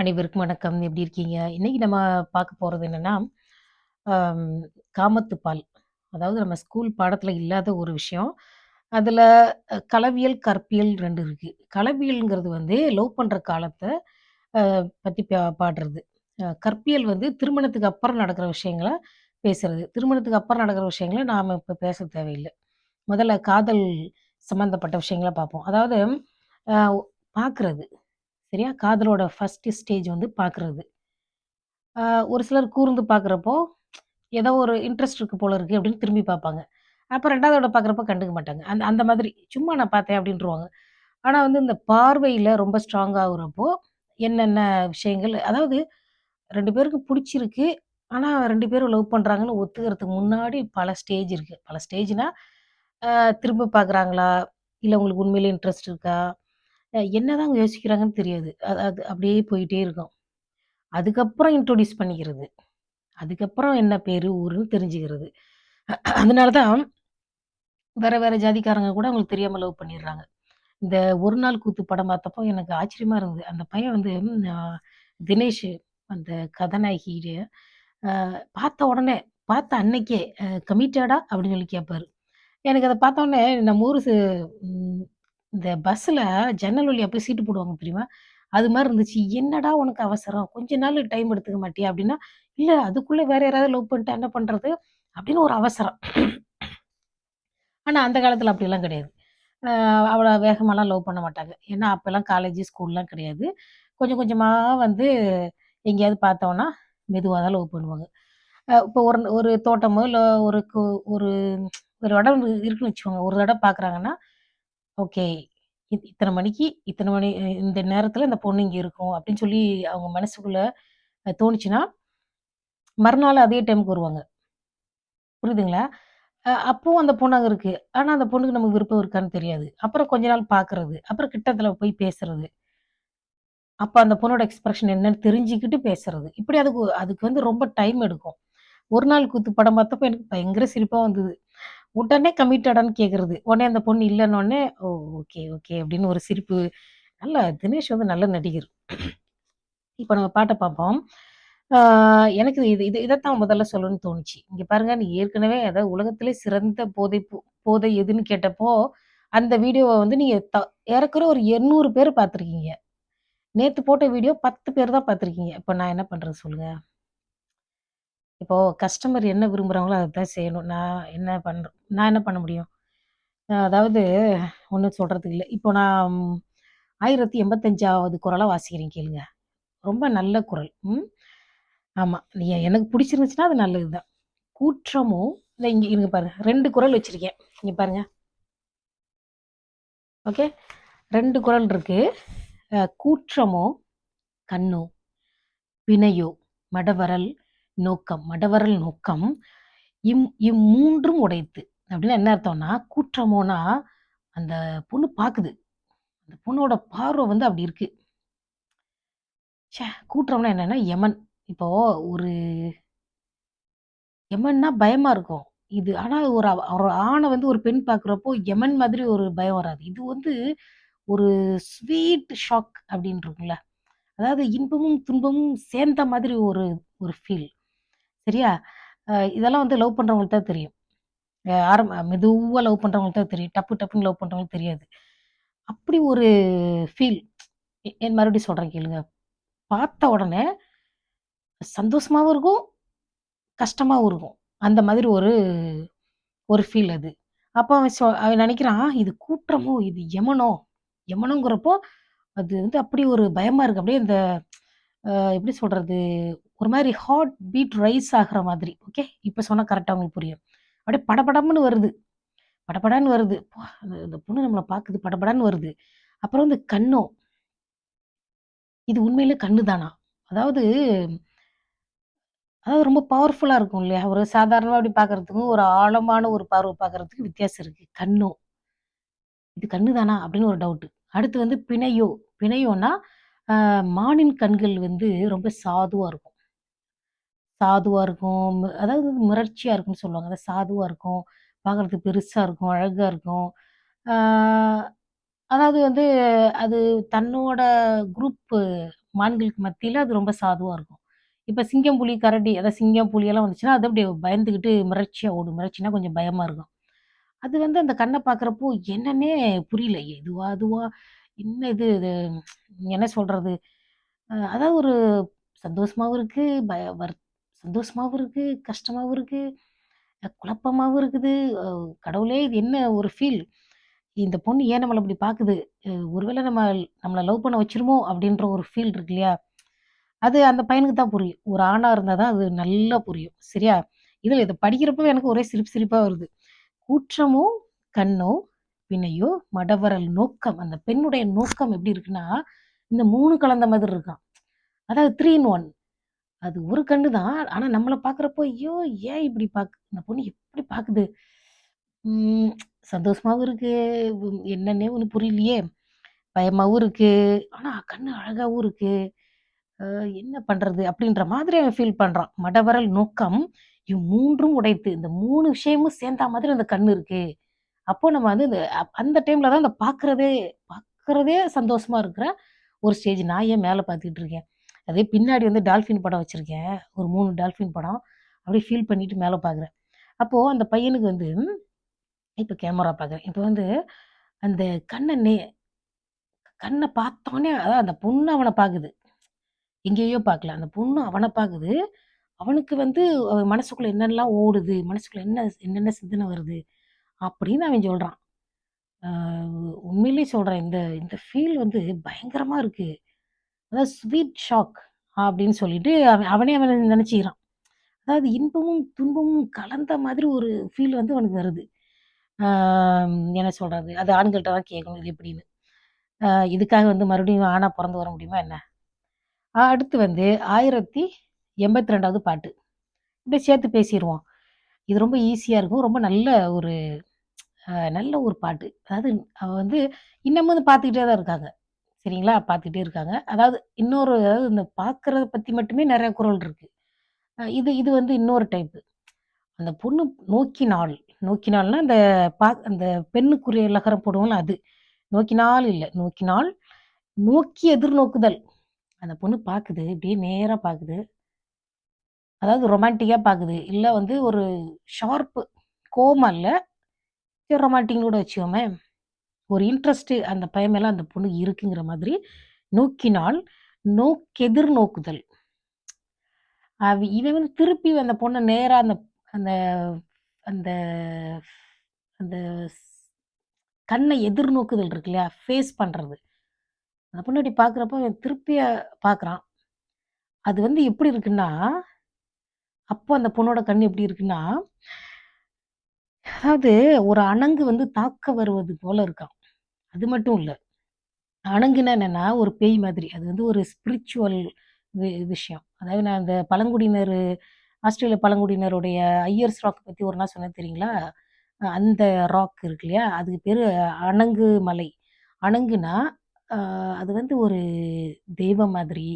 அனைவருக்கும் வணக்கம். எப்படி இருக்கீங்க? இன்னைக்கு நம்ம பார்க்க போகிறது என்னன்னா, காமத்துப்பால். அதாவது நம்ம ஸ்கூல் பாடத்தில் இல்லாத ஒரு விஷயம். அதில் களவியல், கற்பியல் ரெண்டு இருக்குது களவியல்ங்கிறது வந்து லவ் பண்ணுற காலத்தை பற்றி பா பாடுறது. கற்பியல் வந்து திருமணத்துக்கு அப்புறம் நடக்கிற விஷயங்களை பேசுறது. திருமணத்துக்கு அப்புறம் நடக்கிற விஷயங்களை நாம் இப்போ பேச தேவையில்லை முதல்ல காதல் சம்மந்தப்பட்ட விஷயங்கள பார்ப்போம். அதாவது பார்க்குறது. சரியா? காதலோட ஃபஸ்ட்டு ஸ்டேஜ் வந்து பார்க்குறது. ஒரு சிலர் கூர்ந்து பார்க்குறப்போ, ஏதோ ஒரு இன்ட்ரெஸ்ட் இருக்குது போல இருக்குது அப்படின்னு திரும்பி பார்ப்பாங்க. அப்ப 2வது தடவ பார்க்குறப்போ கண்டுக்க மாட்டாங்க. அந்த அந்த மாதிரி சும்மா நான் பார்த்தேன் அப்படின்ருவாங்க. ஆனால் வந்து இந்த பார்வையில் ரொம்ப ஸ்ட்ராங்காகிறப்போ என்னென்ன விஷயங்கள் அதாவது ரெண்டு பேருக்கும் பிடிச்சிருக்கு ஆனால் ரெண்டு பேரும் லவ் பண்ணுறாங்கன்னு ஒத்துக்கிறதுக்கு முன்னாடி பல ஸ்டேஜ் இருக்குது பல ஸ்டேஜ்னால் திரும்ப பார்க்குறாங்களா? இல்லை உங்களுக்கு உண்மையிலே இன்ட்ரெஸ்ட் இருக்கா? அ என்னதான் யோசிக்கிறாங்கன்னு தெரியாது. அது அது அப்படியே போயிட்டே இருக்கும். அதுக்கப்புறம் இன்ட்ரோடியூஸ் பண்ணிக்கிறது. அதுக்கப்புறம் என்ன பேரு, ஊருன்னு தெரிஞ்சுக்கிறது. அதனால தான் வேற வேற ஜாதிக்காரங்க கூட அவங்களுக்கு தெரியாம லவ் பண்ணிடுறாங்க. இந்த ஒரு நாள் கூத்து படம் பார்த்தப்போ எனக்கு ஆச்சரியமா இருந்தது. அந்த பையன் வந்து அ தினேஷ் அந்த கதாநாயகிய அ பார்த்த உடனே பார்த்த அன்னைக்கே அ கமிட்டடா அப்படின்னு சொல்லி கேட்பாரு. எனக்கு அத பார்த்தோனே நம்ம ஊரு சு ம் இந்த பஸ்ஸில் ஜன்னல் வழியா போய் சீட்டு போடுவாங்க தெரியுமா? அது மாரி இருந்துச்சு. "என்னடா உனக்கு அவசரம்? கொஞ்ச நாள் டைம் எடுத்துக்க மாட்டியா?" அப்படின்னா, "இல்ல அதுக்குள்ள வேற யாராவது லவ் பண்ணிட்டா என்ன பண்றது?" அப்படின்னு ஒரு அவசரம். ஆனா அந்த காலத்துல அப்படிலாம் கிடையாது. அ அவ்வளோ வேகமாலாம் லவ் பண்ண மாட்டாங்க. ஏன்னா அப்பலாம் காலேஜ், ஸ்கூல்லாம் கிடையாது. கொஞ்சம் கொஞ்சமா வந்து எங்கேயாவது பார்த்தோம்னா, மெதுவா தான் லவ் பண்ணுவாங்க. அ இப்போ ஒரு ஒரு தோட்டமோ, இல்ல ஒரு கு ஒரு ஒரு இடம் இருக்குன்னு வச்சுக்கோங்க. ஒரு தடவை பார்க்குறாங்கன்னா, ஓகே. இத் இத்தனை மணிக்கு, இத்தனை மணி இந்த நேரத்தில் இந்த பொண்ணு இங்கே இருக்கும் அப்படின்னு சொல்லி அவங்க மனசுக்குள்ள தோணுச்சுன்னா, மறுநாள் அதே டைம்க்கு வருவாங்க. புரியுதுங்களா? அ அப்பவும் அந்த பொண்ணு அங்கே இருக்கு. ஆனால் அந்த பொண்ணுக்கு நமக்கு விருப்பம் இருக்கான்னு தெரியாது. அப்புறம் கொஞ்ச நாள் பார்க்குறது. அப்புறம் கிட்டத்தில் போய் பேசுறது. அப்போ அந்த பொண்ணோட எக்ஸ்பிரஷன் என்னன்னு தெரிஞ்சுக்கிட்டு பேசுறது. இப்படி அதுக்கு அதுக்கு வந்து ரொம்ப டைம் எடுக்கும். ஒரு நாள் கூத்து படம் பார்த்தப்போ எனக்கு பயங்கர சிரிப்பாக வந்தது. உடனே கமிட்டடான்னு கேட்குறது உடனே அந்த பொண்ணு இல்லன்னோனே, ஓ! ஓகே, ஓகே அப்படின்னு ஒரு சிரிப்பு. நல்ல தினேஷ் வந்து நல்ல நடிகர். இப்போ நம்ம பாட்டை பார்ப்போம். எனக்கு இது இது இதைத்தான் முதல்ல சொல்லணும்னு தோணுச்சு. இங்கே பாருங்க நீ ஏற்கனவே அதாவது உலகத்திலே சிறந்த போதை போதை எதுன்னு கேட்டப்போ, அந்த வீடியோவை வந்து நீங்கள் த ஏறக்குற ஒரு 800 பேர் பார்த்துருக்கீங்க. நேற்று போட்ட வீடியோ 10 பேர் தான் பார்த்துருக்கீங்க. இப்போ நான் என்ன பண்ணுறது சொல்லுங்கள் இப்போ கஸ்டமர் என்ன விரும்புறாங்களோ தான் செய்யணும். நான் என்ன பண்ற நான் என்ன பண்ண முடியும்? அதாவது ஒண்ணும் சொல்றதுக்கு இல்ல. இப்போ நான் 1085வது குறள வாசிக்கிறேன் கேளுங்க. ரொம்ப நல்ல குறள். ம். ஆமா. நீ எனக்கு பிடிச்சிருந்துச்சுன்னா அது நல்லது தான். கூற்றமோ இல்ல இங்க இருங்க பாருங்க. 2 குறள் வச்சிருக்கேன். இங்க பாருங்க. ஓகே. 2 குரல் இருக்கு. அ கூற்றமோ, கண்ணோ, பிணையோ, மடவரல் நோக்கம். மடவரல் நோக்கம் இம் இம்மூன்றும் உடைத்து. அப்படின்னா என்ன அர்த்தம்னா, கூற்றமோனா அந்த பொண்ணு பார்க்குது அந்த பொண்ணோட பார்வை வந்து அப்படி இருக்கு. ச்சே! கூற்றம்னா என்னன்னா, யமன். இப்போ ஒரு யமன்னா பயமா இருக்கும். இது ஆனால் ஒரு அவ ஒரு ஆணை வந்து ஒரு பெண் பார்க்குறப்போ, யமன் மாதிரி ஒரு பயம் வராது. இது வந்து ஒரு ஸ்வீட் ஷாக் அப்படின்ருக்கும்ல அதாவது இன்பமும், துன்பமும் சேர்ந்த மாதிரி ஒரு ஒரு ஃபீல். சரியா? இதெல்லாம் வந்து லவ் பண்றவங்களுக்கு தான் தெரியும். ஆரம்ப மெதுவாக லவ் பண்ணுறவங்களுக்கு தான் தெரியும். டப்பு டப்புன்னு லவ் பண்ணுறவங்களுக்கு தெரியாது. அப்படி ஒரு ஃபீல். என் மறுபடியும் சொல்கிறேன் கேளுங்க. பார்த்த உடனே சந்தோஷமாகவும் இருக்கும், கஷ்டமாகவும் இருக்கும். அந்த மாதிரி ஒரு ஒரு ஃபீல் அது. அப்போ அவன் சொ அவன் நினைக்கிறான் இது கூற்றமோ! இது யமனோ! யமனோங்கிறப்போ, அது வந்து அப்படி ஒரு பயமாக இருக்கு. அப்படியே அந்த எப்படி சொல்கிறது ஒரு மாதிரி ஹார்ட் பீட் ரைஸ் ஆகிற மாதிரி. ஓகே. இப்போ சொன்னால் கரெக்டாக உங்களுக்கு புரியும். அப்படியே படபடம்னு வருது. படபடான்னு வருது. இந்த அந்த பொண்ணு நம்மளை பார்க்குது படபடான்னு வருது. அப்புறம் வந்து கண்ணோ! இது உண்மையிலே கண்ணு தானா? அதாவது அதாவது ரொம்ப பவர்ஃபுல்லாக இருக்கும் இல்லையா? ஒரு சாதாரணமாக அப்படி பார்க்கறதுக்கும், ஒரு ஆழமான ஒரு பார்வை பார்க்கறதுக்கு வித்தியாசம் இருக்குது கண்ணோ! இது கண்ணு தானா? அப்படின்னு ஒரு டவுட்டு. அடுத்து வந்து பிணையோ! பிணையோன்னா, மானின் கண்கள் வந்து ரொம்ப சாதுவாக இருக்கும். சாதுவாக இருக்கும். அதாவது முரட்சியாக இருக்கும்னு சொல்லுவாங்க. அதாவது சாதுவாக இருக்கும். பார்க்குறதுக்கு பெருசாக இருக்கும், அழகாக இருக்கும். அதாவது வந்து அது தன்னோட குரூப்பு மான்களுக்கு மத்தியில் அது ரொம்ப சாதுவாக இருக்கும். இப்போ சிங்கம், புலி, கரடி அதாவது சிங்கம், புலியெல்லாம் வந்துச்சுன்னா, அது அப்படியே பயந்துக்கிட்டு மிரட்சியா ஓடும். மிரட்சின்னா கொஞ்சம் பயமாக இருக்கும். அது வந்து அந்த கண்ணை பார்க்குறப்போ என்னன்னே புரியல. இதுவா? அதுவா? என்ன இது இது என்ன சொல்கிறது அதாவது ஒரு சந்தோஷமாவும் இருக்குது பய வர் சந்தோஷமாகவும் இருக்குது கஷ்டமாகவும் இருக்குது குழப்பமாகவும் இருக்குது. கடவுளே! இது என்ன ஒரு ஃபீல்? இந்த பொண்ணு ஏன் நம்மளை இப்படி பார்க்குது ஒருவேளை நம்ம நம்மளை லவ் பண்ண வச்சிருமோ அப்படின்ற ஒரு ஃபீல் இருக்கு இல்லையா? அது அந்த பையனுக்கு தான் புரியும். ஒரு ஆணாக இருந்தால் தான் அது நல்லா புரியும். சரியா? இதில் இதை படிக்கிறப்போ எனக்கு ஒரே சிரிப்பு சிரிப்பாக வருது. "கூற்றமோ கண்ணோ பின்னையோ மடவரல் நோக்கம்" அந்த பெண்ணுடைய நோக்கம் எப்படி இருக்குன்னா, இந்த மூணு கலந்த மாதிரி இருக்கான் அதாவது த்ரீ இன் ஒன் அது ஒரு கண்ணு தான். ஆனா நம்மள பார்க்குறப்போ, ஐயோ! ஏன் இப்படி பாக் இந்த பொண்ணு எப்படி பாக்குது? சந்தோஷமாகவும் சந்தோஷமாவும் இருக்கு. என்னன்னே ஒண்ணு புரியலையே! பயமாவும் இருக்கு. ஆனா கண்ணு அழகாவும் இருக்கு. என்ன பண்றது? அப்படின்ற மாதிரி அவன் ஃபீல் பண்றான். மடவரல் நோக்கம் இவ் மூன்றும் உடைத்து. இந்த மூணு விஷயமும் சேர்ந்தா மாதிரி அந்த கண்ணு இருக்கு. அப்போ நம்ம வந்து இந்த அப் அந்த டைம்ல தான் அந்த பார்க்குறதே பார்க்குறதே சந்தோஷமா இருக்கிற ஒரு ஸ்டேஜ். நான் ஏன் மேல பார்த்துக்கிட்டு இருக்கேன். அதே பின்னாடி வந்து டால்ஃபின் படம் வச்சுருக்கேன் ஒரு மூணு டால்ஃபின் படம். அப்படியே ஃபீல் பண்ணிட்டு மேலே பார்க்குறேன். அப்போது அந்த பையனுக்கு வந்து இப்போ கேமரா பார்க்குறேன். இப்போ வந்து அந்த கண்ணை நே கண்ணை பார்த்தோன்னே அதான் அந்த பொண்ணு அவனை பார்க்குது எங்கேயோ பார்க்கல. அந்த பொண்ணு அவனை பார்க்குது அவனுக்கு வந்து மனசுக்குள்ளே என்னெல்லாம் ஓடுது? மனசுக்குள்ளே என்ன என்னென்ன சிந்தனை வருது? அப்படின்னு அவன் சொல்கிறான் உண்மையிலே உண்மையிலேயே இந்த இந்த ஃபீல் வந்து பயங்கரமாக இருக்குது அதாவது ஸ்வீட் ஷாக் அப்படின்னு சொல்லிட்டு அவன் அவனே அவன் நினச்சிக்கிறான் அதாவது இன்பமும், துன்பமும் கலந்த மாதிரி ஒரு ஃபீல் வந்து அவனுக்கு வருது. என்ன சொல்கிறது அது ஆண்கள்கிட்ட தான் கேட்கணும் இது எப்படின்னு. இதுக்காக வந்து மறுபடியும் ஆணாக பிறந்து வர முடியுமா என்ன? அடுத்து வந்து 1082வது பாட்டு. அப்படியே சேர்த்து பேசிடுவோம் இது ரொம்ப ஈஸியாக இருக்கும். ரொம்ப நல்ல ஒரு நல்ல ஒரு பாட்டு. அதாவது அவ வந்து இன்னமும் வந்து பார்த்துக்கிட்டே தான் இருக்காங்க. சரிங்களா? பார்த்துட்டே இருக்காங்க. அதாவது இன்னொரு அதாவது இந்த பார்க்குறத பற்றி மட்டுமே நிறைய குறள் இருக்குது இது இது வந்து இன்னொரு டைப்பு. அந்த பொண்ணு நோக்கினாள். நோக்கினாள்னா, அந்த பா அந்த பெண்ணுக்குரிய லகரம் போடுவோம்ல அது. நோக்கினால் இல்லை நோக்கினால் நோக்கி எதிர்நோக்குதல். அந்த பொண்ணு பார்க்குது இப்படியே நேராக பார்க்குது அதாவது ரொமான்டிக்காக பார்க்குது இல்லை வந்து ஒரு ஷார்ப்பு கோமம் இல்லை சரி கூட வச்சுக்கோமே. ஒரு இன்ட்ரெஸ்ட்டு அந்த பையன் மேலே அந்த பொண்ணு இருக்குங்கிற மாதிரி நோக்கினால் நோக்கெதிர் நோக்குதல். அவ இவன் வந்து திருப்பி அந்த பொண்ணை நேராக அந்த அந்த அந்த அந்த கண்ணை எதிர்நோக்குதல் இருக்கு இல்லையா? ஃபேஸ் பண்ணுறது அந்த பொண்ணு அப்படி பார்க்குறப்ப இவன் திருப்பியை பார்க்குறான். அது வந்து எப்படி இருக்குன்னா, அப்போ அந்த பொண்ணோட கண் எப்படி இருக்குன்னா அதாவது ஒரு அணங்கு வந்து தாக்க வருவது போல இருக்கான் அது மட்டும் இல்லை அணங்குனா என்னென்னா ஒரு பேய் மாதிரி. அது வந்து ஒரு ஸ்பிரிச்சுவல் வி விஷயம். அதாவது நான் அந்த பழங்குடியினர் ஆஸ்திரேலிய பழங்குடியினருடைய ஐயர்ஸ் ராக் பற்றி ஒரு நாள் சொன்னேன் தெரியுங்களா? அந்த ராக் இருக்கு இல்லையா? அதுக்கு பேர் அணங்கு மலை. அணங்குனா, அது வந்து ஒரு தெய்வம் மாதிரி,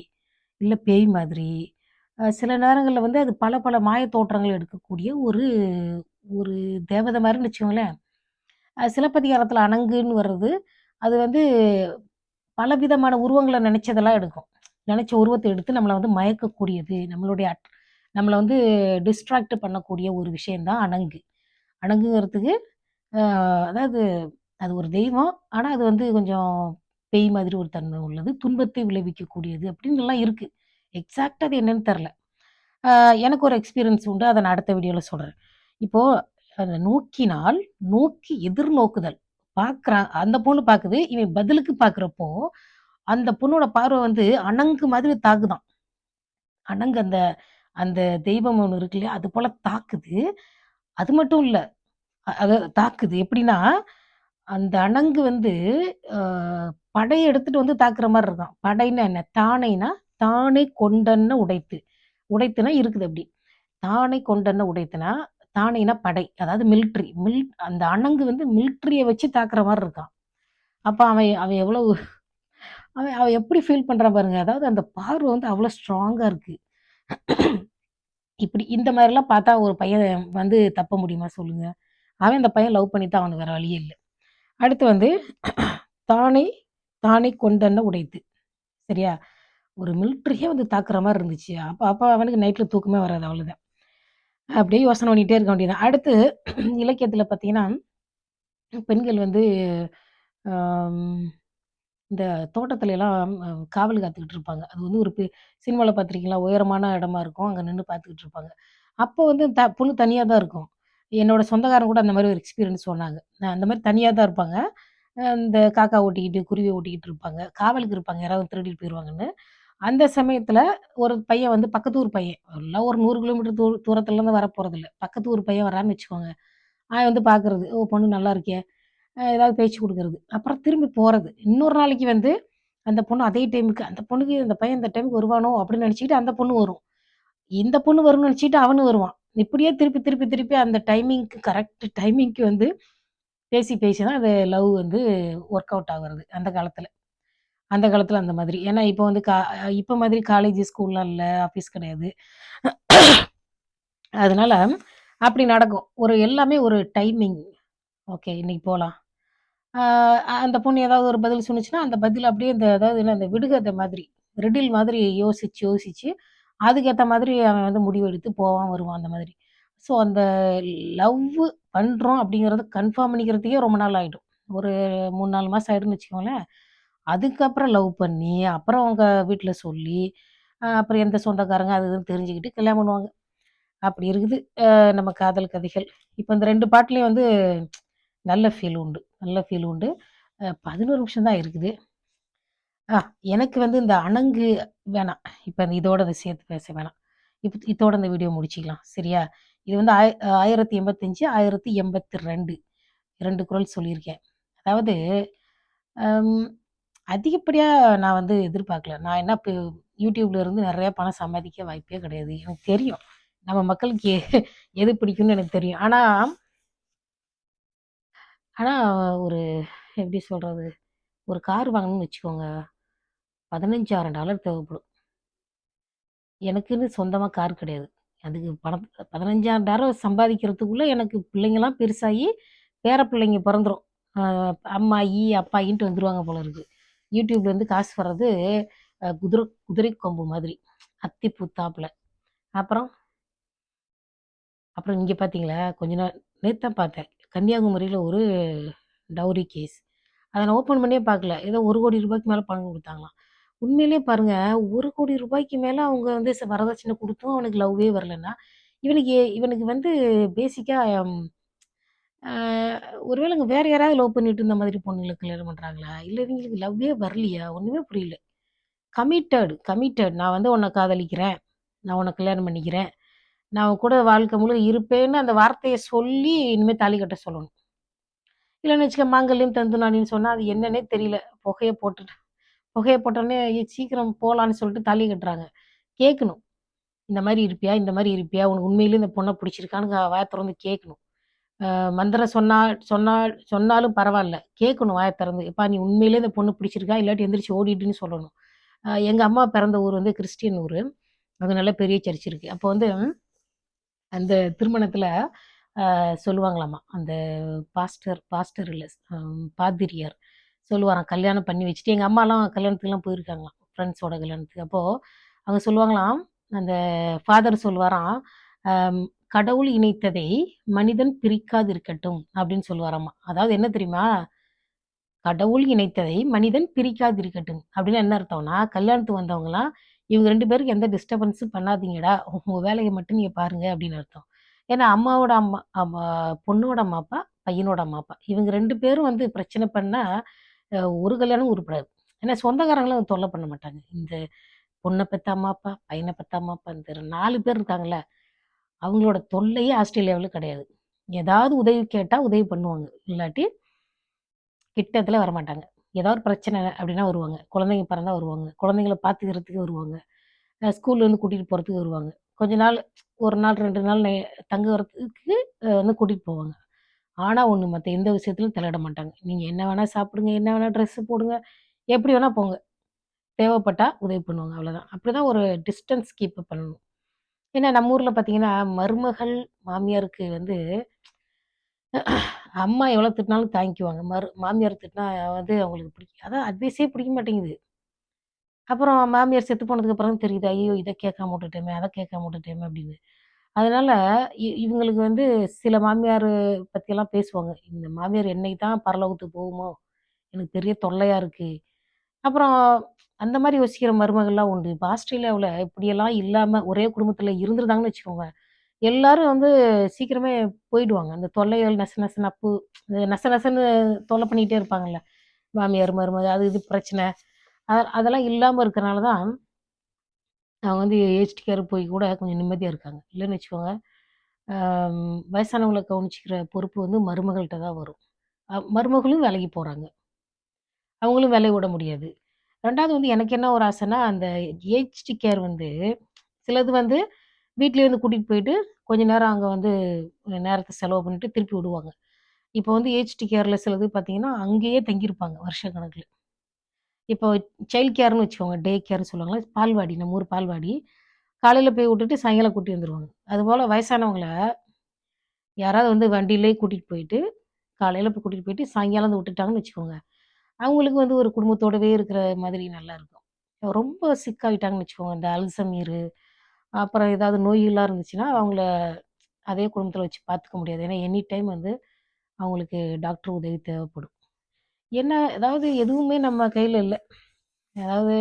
இல்லை பேய் மாதிரி, சில நேரங்களில் வந்து அது பல பல மாய தோற்றங்கள் எடுக்கக்கூடிய ஒரு ஒரு தேவதை மாதிரின்னு வச்சுக்கோங்களேன். சிலப்பதிகாரத்தில் அணங்குன்னு வர்றது, அது வந்து பலவிதமான உருவங்களை நினச்சதெல்லாம் எடுக்கும். நினச்ச உருவத்தை எடுத்து நம்மளை வந்து மயக்கக்கூடியது. நம்மளுடைய அட் நம்மளை வந்து டிஸ்ட்ராக்ட் பண்ணக்கூடிய ஒரு விஷயந்தான் அணங்கு. அணங்குங்கிறதுக்கு அதாவது அது ஒரு தெய்வம். ஆனால் அது வந்து கொஞ்சம் பேய் மாதிரி ஒரு தன்மை உள்ளது. துன்பத்தை விளைவிக்கக்கூடியது அப்படின்னுலாம் இருக்குது எக்ஸாக்டாக அது என்னன்னு தெரில எனக்கு ஒரு எக்ஸ்பீரியன்ஸ் உண்டு. அதை நான் அடுத்த வீடியோவில் சொல்கிறேன் இப்போது நோக்கினால், நோக்கி எதிர்நோக்குதல். பார்க்குறான் அந்த பொண்ணு பார்க்குது. இவன் பதிலுக்கு பார்க்குறப்போ, அந்த பொண்ணோட பார்வை வந்து அணங்கு மாதிரி தாக்குதான் அணங்கு அந்த அந்த தெய்வம் ஒன்று இருக்கு இல்லையா? அது போல தாக்குது. அது மட்டும் இல்லை அது தாக்குது. எப்படின்னா, அந்த அணங்கு வந்து படையை எடுத்துட்டு வந்து தாக்குற மாதிரி இருக்கான் படைன்னா என்ன? தானைனா, தானே கொண்டன்ன உடைத்து. உடைத்துனா இருக்குது அப்படி. தானை கொண்டன்ன உடைத்துனா, தானைனா படை. அதாவது மிலிட்ரி. மில் அந்த அணங்கு வந்து மிலிட்ரியை வச்சு தாக்குற மாதிரி இருக்கான் அப்போ அவன் அவன் எவ்வளவு அவன் அவன் எப்படி ஃபீல் பண்ணுறான் பாருங்க. அதாவது அந்த பார்வை வந்து அவ்வளோ ஸ்ட்ராங்காக இருக்குது இப்படி இந்த மாதிரிலாம் பார்த்தா ஒரு பையன் வந்து தப்ப முடியுமா சொல்லுங்க? அவன் அந்த பையன் லவ் பண்ணி தான் அவனுக்கு வேற வழியே இல்லை அடுத்து வந்து தானே தானே கொண்டன்ன உடைத்து. சரியா? ஒரு மிலிட்ரியே வந்து தாக்குற மாதிரி இருந்துச்சு. அப்போ அப்போ அவனுக்கு நைட்டில் தூக்கமே வராது அவ்வளோதான். அப்படியே யோசனை பண்ணிகிட்டே இருக்க வேண்டியதுதான். அடுத்து இலக்கியத்தில் பார்த்தீங்கன்னா, பெண்கள் வந்து இந்த தோட்டத்துலலாம் காவல் காத்துக்கிட்டு இருப்பாங்க. அது வந்து ஒரு பெ சினிமாவில் பார்த்துருக்கீங்களா? உயரமான இடமா இருக்கும். அங்கே நின்று பார்த்துக்கிட்டு இருப்பாங்க. அப்போ வந்து த பொண்ணு தனியாக தான் இருக்கும். என்னோட சொந்தக்காரங்க கூட அந்த மாதிரி ஒரு எக்ஸ்பீரியன்ஸ் சொன்னாங்க. நான் அந்த மாதிரி தனியாக தான் இருப்பாங்க. இந்த காக்கா ஓட்டிக்கிட்டு, குருவி ஓட்டிக்கிட்டு இருப்பாங்க. காவலுக்கு இருப்பாங்க. யாராவது திருடிட்டு போயிருவாங்கன்னு. அந்த சமயத்துல ஒரு பையன் வந்து பக்கத்து ஊர் பையன். எல்லாம் ஒரு நூறு கிலோமீட்டர் தூ தூரத்துலருந்து இல்லை பக்கத்து ஊர் பையன் வரான்னு வச்சுக்கோங்க. அவன் வந்து பார்க்குறது. "ஓ! பொண்ணு நல்லா இருக்கே!" ஏதாவது பேச்சு கொடுக்கறது அப்புறம் திரும்பி போறது. இன்னொரு நாளைக்கு வந்து அந்த பொண்ணு அதே டைமுக்கு அந்த பொண்ணுக்கு இந்த பையன் இந்த டைமுக்கு வருவானோ! அப்படின்னு நினச்சிக்கிட்டு அந்த பொண்ணு வரும். இந்த பொண்ணு வரும்னு நினச்சிட்டு அவனும் வருவான். இப்படியே திருப்பி, திருப்பி, திருப்பி அந்த டைமிங்க்கு கரெக்ட் டைமிங்க்கு வந்து பேசி, பேசி தான் அது லவ் வந்து ஒர்க் அவுட் ஆகுறது. அந்த காலத்தில் அந்த காலத்தில் அந்த மாதிரி. ஏன்னா இப்போ வந்து கா இப்போ மாதிரி காலேஜ், ஸ்கூல்லாம் இல்லை ஆஃபீஸ் கிடையாது. அதனால அப்படி நடக்கும். ஒரு எல்லாமே ஒரு டைமிங். ஓகே இன்னைக்கு போகலாம் அந்த பொண்ணு ஏதாவது ஒரு பதில் சொன்னிச்சுன்னா அந்த பதில் அப்படியே இந்த அதாவது என்ன அந்த விடுகதை மாதிரி, ரிடில் மாதிரி யோசிச்சு, யோசிச்சு அதுக்கேற்ற மாதிரி அவன் வந்து முடிவெடுத்து போவான், வருவான் அந்த மாதிரி. ஸோ அந்த லவ்வு பண்ணுறோம் அப்படிங்கிறத கன்ஃபார்ம் பண்ணிக்கிறதுக்கே ரொம்ப நாள் ஆகிடும் ஒரு மூணு நாலு மாதம் ஆயிடும்னு வச்சுக்கோங்களேன். அதுக்கப்புறம் லவ் பண்ணி, அப்புறம் அவங்க வீட்டில் சொல்லி, அப்புறம் எந்த சொந்தக்காரங்க அது இதுன்னு தெரிஞ்சுக்கிட்டு கல்யாணம் பண்ணுவாங்க. அப்படி இருக்குது நம்ம காதல் கதைகள். இப்போ இந்த 2 பாட்டுலயும் வந்து நல்ல ஃபீல் உண்டு. நல்ல ஃபீல் உண்டு. பதினோரு நிமிஷம் தான் இருக்குது. ஆ எனக்கு வந்து இந்த அணங்கு வேணாம். இப்ப இதோட அதை சேர்த்து பேச வேணாம். இப்போ இதோட இந்த வீடியோ முடிச்சுக்கலாம். சரியா? இது வந்து ஆய் 1085, 1082 2 குறள் சொல்லியிருக்கேன். அதாவது அதிகப்படியாக நான் வந்து எதிர்பார்க்கல. நான் என்ன இப்போ யூடியூப்ல இருந்து நிறைய பணம் சம்பாதிக்க வாய்ப்பே கிடையாது. எனக்கு தெரியும். நம்ம மக்களுக்கு எ எது பிடிக்கும்னு எனக்கு தெரியும். ஆனா ஆனா ஒரு எப்படி சொல்றது? ஒரு கார் வாங்கணும்னு வச்சுக்கோங்க. $15,000 தேவைப்படும். எனக்குன்னு சொந்தமாக கார் கிடையாது. அதுக்கு பணம் $15,000 சம்பாதிக்கிறதுக்குள்ள எனக்கு பிள்ளைங்கள்லாம் பெருசாகி, பேர பிள்ளைங்க பொறந்துரும். அ அம்மாயி, அப்பாயின்ட்டு வந்துருவாங்க போல இருக்கு. யூடியூப்லேருந்து காசு வர்றது குதிரை குதிரை கொம்பு மாதிரி. அத்தி பூத்தாப்புல. அப்புறம் அப்புறம் இங்கே பார்த்தீங்களா, கொஞ்ச நாள் நேற்று தான் பார்த்தேன். கன்னியாகுமரியில் ஒரு டவுரி கேஸ். அதை நான் ஓப்பன் பண்ணியே பார்க்கல. ஏதோ ஒரு கோடி ரூபாய்க்கு மேலே பணம் கொடுத்தாங்களாம் உண்மையிலேயே பாருங்க, ரூ. 1,00,00,000 மேல அவங்க வந்து வரதட்சணை கொடுத்தும் அவனுக்கு லவ்வே வரலன்னா, இவனுக்கு இவனுக்கு வந்து பேசிக்காக ஒருவேளை இங்க வேற யாராவது லவ் பண்ணிட்டு இருந்த மாதிரி பொண்ணுங்களுக்கு கல்யாணம் பண்ணுறாங்களா இல்லை இவங்களுக்கு லவ்வே வரலையா? ஒன்றுமே புரியல. கமிட்டடு கமிட்டட் நான் வந்து உன்னை காதலிக்கிறேன். நான் உன்னை கல்யாணம் பண்ணிக்கிறேன். நான் கூட வாழ்க்கை முழுக்க இருப்பேன்னு அந்த வார்த்தையை சொல்லி இனிமேல் தாலி கட்ட சொல்லணும். இல்லைன்னு வச்சுக்க மாங்கல்யம் தந்துனானின்னு சொன்னால் அது என்னன்னே தெரியல. புகையை போட்டுட்டு புகையை போட்டோன்னே சீக்கிரம் போகலான்னு சொல்லிட்டு தாலி கட்டுறாங்க. கேட்கணும். இந்த மாதிரி இருப்பியா? இந்த மாதிரி இருப்பியா? உனக்கு உண்மையிலேயே இந்த பொண்ணை பிடிச்சிருக்கான்னு வாய திறந்து கேட்கணும். மந்திரம் சொன்னா சொன்னா சொன்னாலும் பரவாயில்ல கேட்கணும் வாயை திறந்து. "எப்பா நீ உண்மையிலே இந்த பொண்ணு பிடிச்சிருக்கா? இல்லாட்டி எந்திரிச்சு ஓடிட்டுன்னு சொல்லணும். எங்கள் அம்மா பிறந்த ஊர் வந்து கிறிஸ்டியன் ஊர் அது நல்ல பெரிய சர்ச் இருக்கு. அப்போ வந்து அந்த திருமணத்தில் சொல்லுவாங்களாம்மா சொல்லுவாங்களாமா. அந்த பாஸ்டர் பாஸ்டர் இல்லை பாதிரியார் சொல்லுவாராம். கல்யாணம் பண்ணி வச்சுட்டு எங்கள் அம்மாலாம் கல்யாணத்துக்குலாம் போயிருக்காங்களாம். ஃப்ரெண்ட்ஸோட கல்யாணத்துக்கு. அப்போது அவங்க சொல்லுவாங்களாம், அந்த ஃபாதர் சொல்லுவாராம், "கடவுள் இணைத்ததை மனிதன் பிரிக்காதிருக்கட்டும்" அப்படின்னு சொல்லுவாராமா. அதாவது என்ன தெரியுமா? கடவுள் இணைத்ததை மனிதன் பிரிக்காதிருக்கட்டும். அப்படின்னு என்ன அர்த்தம்னா, கல்யாணத்துக்கு வந்தவங்களாம் இவங்க ரெண்டு பேருக்கு எந்த டிஸ்டர்பன்ஸும் பண்ணாதீங்கடா. உங்க வேலையை மட்டும் நீங்க பாருங்க அப்படின்னு அர்த்தம். ஏன்னா அம்மாவோட அம்மா அம்மா பொண்ணோட அம்மா, அப்பா, பையனோட அம்மா, அப்பா. இவங்க ரெண்டு பேரும் வந்து பிரச்சனை பண்ணா, ஒரு கல்யாணம் உருப்படாது. ஏன்னா சொந்தக்காரங்களும் தொல்லை பண்ண மாட்டாங்க. இந்த பொண்ணை பெத்த அம்மா, அப்பா, பையனை பெத்த அம்மா, அப்பா இந்த நாலு பேர் இருக்காங்களே அவங்களோட தொல்லையே ஆஸ்திரேலியாவில் கிடையாது. ஏதாவது உதவி கேட்டால் உதவி பண்ணுவாங்க. இல்லாட்டி கிட்டத்தில் வரமாட்டாங்க. ஏதாவது பிரச்சனை அப்படின்னா வருவாங்க. குழந்தைங்க பிறந்தா வருவாங்க. குழந்தைங்கள பார்த்துக்கிறதுக்கு வருவாங்க. ஸ்கூல்லேருந்து கூட்டிகிட்டு போகிறதுக்கு வருவாங்க. கொஞ்ச நாள் ஒரு நாள், ரெண்டு நாள் தங்குறதுக்கு வந்து கூட்டிகிட்டு போவாங்க. ஆனால் ஒன்று மற்ற எந்த விஷயத்திலும் தலையிட மாட்டாங்க. நீங்கள் என்ன வேணால் சாப்பிடுங்க, என்ன வேணால் ட்ரெஸ்ஸு போடுங்க, எப்படி வேணால் போங்க. தேவைப்பட்டால் உதவி பண்ணுவாங்க அவ்வளோதான். அப்படிதான் ஒரு டிஸ்டன்ஸ் கீப்பப் பண்ணணும். ஏன்னா நம்ம ஊர்ல பார்த்தீங்கன்னா, மருமகள் மாமியாருக்கு வந்து அம்மா எவ்வளோ திட்டினாலும் தாங்கிக்குவாங்க. மரு மாமியார் திட்டினா வந்து அவங்களுக்கு பிடிக்கும். அதான் அட்வைஸே பிடிக்க மாட்டேங்குது. அப்புறம் மாமியார் செத்து போனதுக்கு அப்புறம் தான் தெரியுது, ஐயோ! இத கேட்காம விட்டுட்டேமே அத கேட்காம விட்டுட்டேமே அப்படின்னு. அதனால இ இவங்களுக்கு வந்து சில மாமியார் பத்தியெல்லாம் பேசுவாங்க. இந்த மாமியார் என்னைக்கு தான் பரலோகத்துக்கு போகுமோ! எனக்கு பெரிய தொல்லையா இருக்கு. அப்புறம் அந்த மாதிரி யோசிக்கிற மருமகள்லாம் உண்டு. இப்போ ஆஸ்திரேலியாவில் இப்படியெல்லாம் இல்லாமல் ஒரே குடும்பத்தில் இருந்திருந்தாங்கன்னு வச்சுக்கோங்க, எல்லாரும் வந்து சீக்கிரமே போயிடுவாங்க. அந்த தொல்லைகள் நெச நெச நப்பு இந்த நெசன்னு தொல்லை தொல்ல பண்ணிக்கிட்டே இருப்பாங்கல்ல. மாமியார், மருமக அது இது பிரச்சனை. அதெல்லாம் இல்லாமல் இருக்கிறனால தான் அவங்க வந்து ஏஜ்டி கேர் போய் கூட கொஞ்சம் நிம்மதியாக இருக்காங்க. இல்லைன்னு வச்சுக்கோங்க, வயசானவங்களை கவனிச்சிக்கிற பொறுப்பு வந்து மருமகள்கிட்ட தான் வரும். மருமகளும் வேலைக்கு போகிறாங்க அவங்களும் வேலையை விட முடியாது. ரெண்டாவது வந்து எனக்கு என்ன ஒரு ஆசைன்னா, அந்த ஏஜ்டி கேர் வந்து சிலது வந்து வீட்டிலேருந்து கூட்டிகிட்டு போயிட்டு, கொஞ்ச நேரம் அங்கே வந்து நேரத்தை செலவு பண்ணிட்டு திருப்பி விடுவாங்க. இப்போ வந்து ஏஜ்டி கேரில் சிலது பார்த்தீங்கன்னா, அங்கேயே தங்கியிருப்பாங்க வருஷக்கணக்குல. இப்போ சைல்ட் கேர்னு வச்சுக்கோங்க. டே கேர்னு சொல்லுவாங்களா பால்வாடி நம்ம ஊர் பால்வாடி. காலையில் போய் விட்டுட்டு சாயங்காலம் கூட்டி வந்துருவாங்க. அதுபோல் வயசானவங்கள யாராவது வந்து வண்டியிலே கூட்டிகிட்டு போயிட்டு, காலையில் போய் கூட்டிகிட்டு போயிட்டு சாயங்காலம் வந்து விட்டுட்டாங்கன்னு வச்சுக்கோங்க. அவங்களுக்கு வந்து ஒரு குடும்பத்தோடவே இருக்கிற மாதிரி நல்லா இருக்கும் ரொம்ப சிக்காயிட்டாங்கன்னு வச்சுக்கோங்க. இந்த அல்சமீர் அப்புறம் ஏதாவது நோய்கள்லாம் இருந்துச்சுன்னா, அவங்கள அதே குடும்பத்தில் வச்சு பார்த்துக்க முடியாது. ஏன்னா, எனி டைம் வந்து அவங்களுக்கு டாக்டர் உதவி தேவைப்படும். என்ன அதாவது எதுவுமே நம்ம கையில் இல்லை அதாவது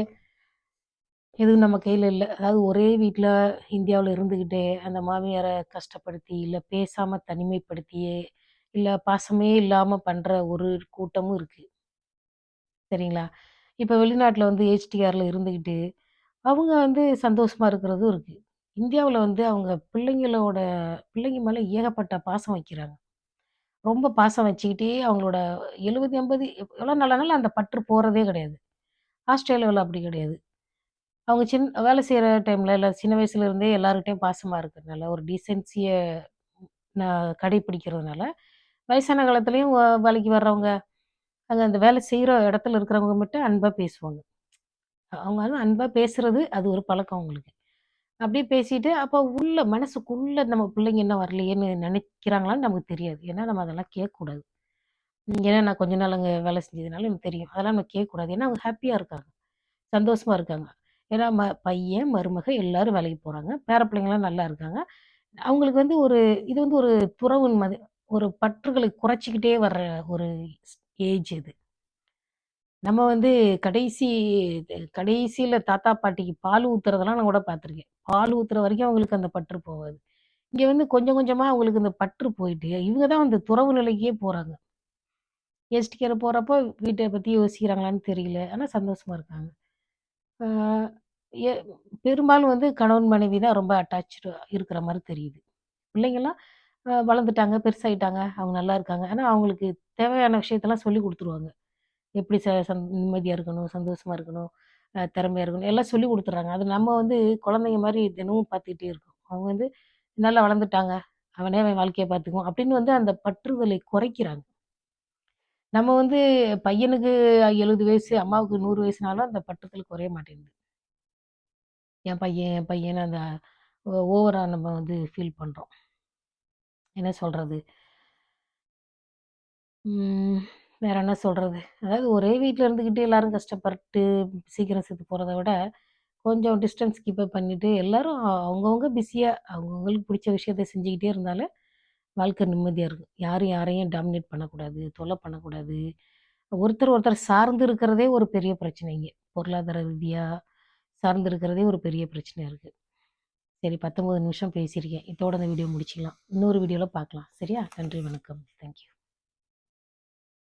எதுவும் நம்ம கையில் இல்லை அதாவது ஒரே வீட்டில் இந்தியாவில் இருந்துக்கிட்டே அந்த மாமியார கஷ்டப்படுத்தி, இல்லை பேசாமல் தனிமைப்படுத்தியே, இல்லை பாசமே இல்லாமல் பண்ணுற ஒரு கூட்டமும் இருக்குது சரிங்களா? இப்போ வெளிநாட்டில் வந்து ஹெச்டிஆரில் இருந்துக்கிட்டு அவங்க வந்து சந்தோஷமா இருக்கிறதும் இருக்குது இந்தியாவில் வந்து அவங்க பிள்ளைங்களோட பிள்ளைங்க மேலே ஏகப்பட்ட பாசம் வைக்கிறாங்க. ரொம்ப பாசம் வச்சுக்கிட்டே அவங்களோட 70, 80 எவ்வளோ நாளானாலும் அந்த பற்று போகிறதே கிடையாது. ஆஸ்திரேலியாவில் அப்படி கிடையாது. அவங்க சின் வேலை செய்கிற டைமில் இல்லை சின்ன வயசுலேருந்தே எல்லாருக்கிட்டையும் பாசமாக இருக்கிறதுனால, ஒரு டீசென்சியை நான் கடைப்பிடிக்கிறதுனால, வயசான காலத்துலேயும் வேலைக்கு வர்றவங்க, அங்கே அந்த வேலை செய்கிற இடத்துல இருக்கிறவங்க மட்டும் அன்பாக பேசுவாங்க. அவங்க வந்து அன்பாக பேசுறது, அது ஒரு பழக்கம் அவங்களுக்கு. அப்படியே பேசிட்டு, அப்போ உள்ள மனசுக்குள்ள நம்ம பிள்ளைங்க என்ன வரலையேன்னு நினைக்கிறாங்களான்னு நமக்கு தெரியாது. ஏன்னா நம்ம அதெல்லாம் கேட்கக்கூடாது. ஏன்னா நான் கொஞ்ச நாள் அங்கே வேலை செஞ்சதுனால எனக்கு தெரியும். அதெல்லாம் நம்ம கேட்கக்கூடாது. ஏன்னா அவங்க ஹாப்பியாக இருக்காங்க. சந்தோஷமா இருக்காங்க. ஏன்னா ம பையன், மருமக எல்லாரும் வேலைக்கு போகிறாங்க பேர பிள்ளைங்கலாம் நல்லா இருக்காங்க. அவங்களுக்கு வந்து ஒரு இது வந்து ஒரு துறவின் மாதிரி ஒரு பற்றுகளை குறைச்சிக்கிட்டே வர்ற ஒரு ஏஜ் இது. நம்ம வந்து கடைசி கடைசியில தாத்தா, பாட்டிக்கு பால் ஊத்துறதெல்லாம் நான் கூட பார்த்துருக்கேன். பால் ஊத்துற வரைக்கும் அவங்களுக்கு அந்த பற்று போகாது. இங்க வந்து கொஞ்சம் கொஞ்சமா அவங்களுக்கு இந்த பற்று போயிட்டு, இவங்க தான் அந்த துறவு நிலைக்கே போறாங்க. கெஸ்ட் கேர் போறப்போ வீட்டை பத்தி யோசிக்கிறாங்களான்னு தெரியல. ஆனா சந்தோஷமா இருக்காங்க. பெரும்பாலும் வந்து கணவன், மனைவி தான் ரொம்ப அட்டாச்சு இருக்கிற மாதிரி தெரியுது. பிள்ளைங்கலாம் வளர்ந்துட்டாங்க, பெருசாகிட்டாங்க அவங்க நல்லா இருக்காங்க. ஆனால் அவங்களுக்கு தேவையான விஷயத்தெல்லாம் சொல்லி கொடுத்துருவாங்க எப்படி ச சந் நிம்மதியாக இருக்கணும், சந்தோஷமாக இருக்கணும், திறமையாக இருக்கணும், எல்லாம் சொல்லிக் கொடுத்துட்றாங்க அது நம்ம வந்து குழந்தைங்க மாதிரி தினமும் பார்த்துக்கிட்டே இருக்கோம். அவங்க வந்து நல்லா வளர்ந்துட்டாங்க, அவனே அவன் வாழ்க்கையை பார்த்துக்குவோம் அப்படின்னு வந்து அந்த பற்றுதலை குறைக்கிறாங்க. நம்ம வந்து பையனுக்கு 70 வயசு, அம்மாவுக்கு நூறு வயசுனாலும் அந்த பற்றுதல் குறைய மாட்டேங்குது. என் பையன், என் பையன் அந்த ஓ நம்ம வந்து ஃபீல் பண்ணுறோம் என்ன சொல்கிறது வேற என்ன சொல்கிறது அதாவது ஒரே வீட்டில் இருந்துக்கிட்டு எல்லாரும் கஷ்டப்பட்டு சீக்கிரம் செத்து போகிறத விட, கொஞ்சம் டிஸ்டன்ஸ் கீப்பப் பண்ணிவிட்டு எல்லாரும் அவங்கவுங்க பிஸியாக அவங்கவுங்களுக்கு பிடிச்ச விஷயத்த செஞ்சுக்கிட்டே இருந்தாலே, வாழ்க்கை நிம்மதியாக இருக்கும். யாரும் யாரையும் டாமினேட் பண்ணக்கூடாது, தொலை பண்ணக்கூடாது. ஒருத்தர் ஒருத்தர் சார்ந்து இருக்கிறதே ஒரு பெரிய பிரச்சனைங்க பொருளாதார ரீதியாக சார்ந்து இருக்கிறதே ஒரு பெரிய பிரச்சனையாக இருக்குது சரி 19 நிமிஷம் பேசியிருக்கேன். இதோட இந்த வீடியோ முடிச்சிக்கலாம் இன்னொரு வீடியோவில் பார்க்கலாம். சரியா? நன்றி, வணக்கம். Thank you.